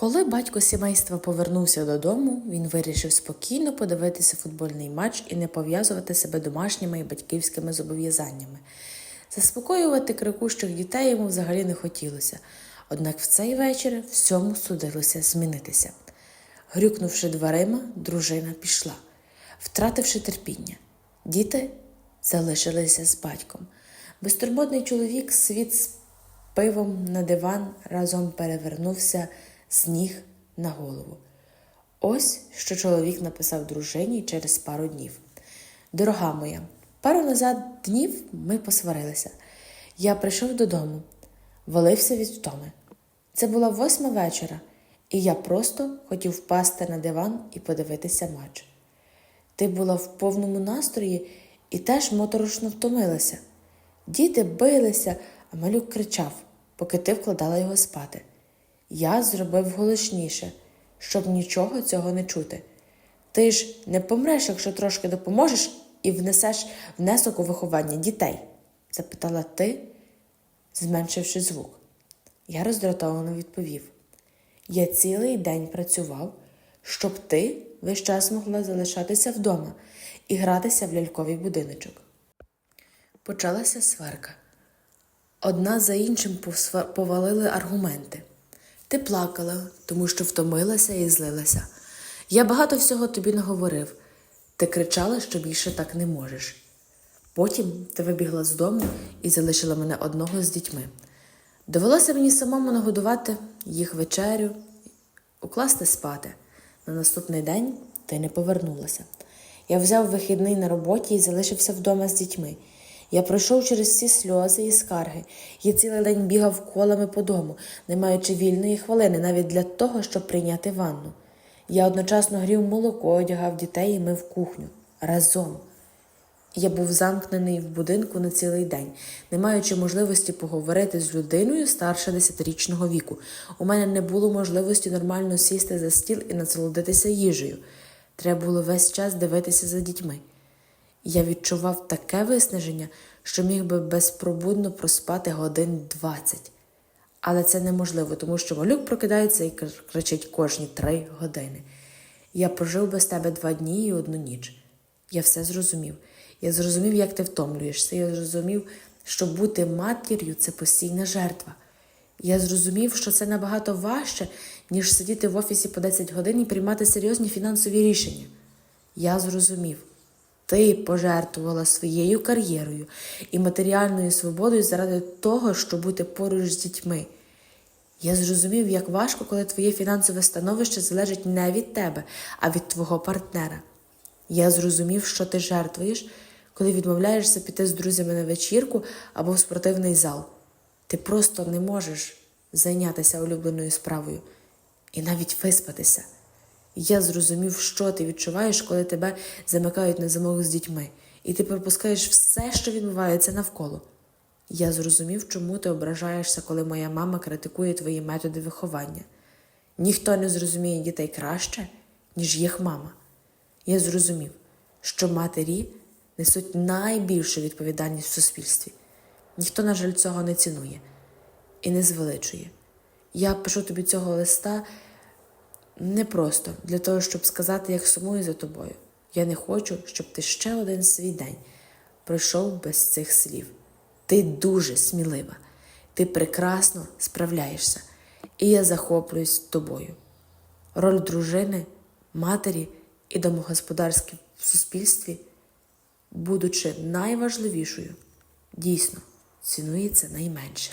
Коли батько сімейства повернувся додому, він вирішив спокійно подивитися футбольний матч і не пов'язувати себе домашніми і батьківськими зобов'язаннями. Заспокоювати крикущих дітей йому взагалі не хотілося, однак в цей вечір всьому судилося змінитися. Грюкнувши дверима, дружина пішла, втративши терпіння. Діти залишилися з батьком. Безтурботний чоловік світ з пивом на диван разом перевернувся з ніг на голову. Ось що чоловік написав дружині через пару днів. Дорога моя, пару назад днів ми посварилися. Я прийшов додому, валився від втоми. Це була восьма вечора, і я просто хотів впасти на диван і подивитися матч. Ти була в повному настрої і теж моторошно втомилася. Діти билися, а малюк кричав, поки ти вкладала його спати. Я зробив голосніше, щоб нічого цього не чути. Ти ж не помреш, якщо трошки допоможеш і внесеш внесок у виховання дітей? запитала ти, зменшивши звук. Я роздратовано відповів: Я цілий день працював, щоб ти весь час могла залишатися вдома і гратися в ляльковий будиночок. Почалася сварка. Одна за іншим повалили аргументи. Ти плакала, тому що втомилася і злилася. Я багато всього тобі наговорив. Ти кричала, що більше так не можеш. Потім ти вибігла з дому і залишила мене одного з дітьми. Довелося мені самому нагодувати їх вечерю, укласти спати. На наступний день ти не повернулася. Я взяв вихідний на роботі і залишився вдома з дітьми. Я пройшов через всі сльози і скарги. Я цілий день бігав колами по дому, не маючи вільної хвилини навіть для того, щоб прийняти ванну. Я одночасно грів молоко, одягав дітей і мив кухню разом. Я був замкнений в будинку на цілий день, не маючи можливості поговорити з людиною старше десятирічного віку. У мене не було можливості нормально сісти за стіл і насолодитися їжею. Треба було весь час дивитися за дітьми. Я відчував таке виснаження, що міг би безпробудно проспати годин двадцять. Але це неможливо, тому що малюк прокидається і кр- кричить кожні три години. Я прожив без тебе два дні і одну ніч. Я все зрозумів. Я зрозумів, як ти втомлюєшся. Я зрозумів, що бути матір'ю це постійна жертва. Я зрозумів, що це набагато важче, ніж сидіти в офісі по 10 годин і приймати серйозні фінансові рішення. Я зрозумів, ти пожертвувала своєю кар'єрою і матеріальною свободою заради того, щоб бути поруч з дітьми. Я зрозумів, як важко, коли твоє фінансове становище залежить не від тебе, а від твого партнера. Я зрозумів, що ти жертвуєш, коли відмовляєшся піти з друзями на вечірку або в спортивний зал. Ти просто не можеш зайнятися улюбленою справою і навіть виспатися. Я зрозумів, що ти відчуваєш, коли тебе замикають на замок з дітьми, і ти пропускаєш все, що відбувається навколо. Я зрозумів, чому ти ображаєшся, коли моя мама критикує твої методи виховання. Ніхто не зрозуміє дітей краще, ніж їх мама. Я зрозумів, що матері несуть найбільшу відповідальність в суспільстві. Ніхто, на жаль, цього не цінує і не звеличує. Я пишу тобі цього листа не просто для того, щоб сказати, як сумую за тобою. Я не хочу, щоб ти ще один свій день пройшов без цих слів. Ти дуже смілива, ти прекрасно справляєшся, і я захоплююсь тобою. Роль дружини, матері і домогосподарські в суспільстві, будучи найважливішою, дійсно цінується найменше.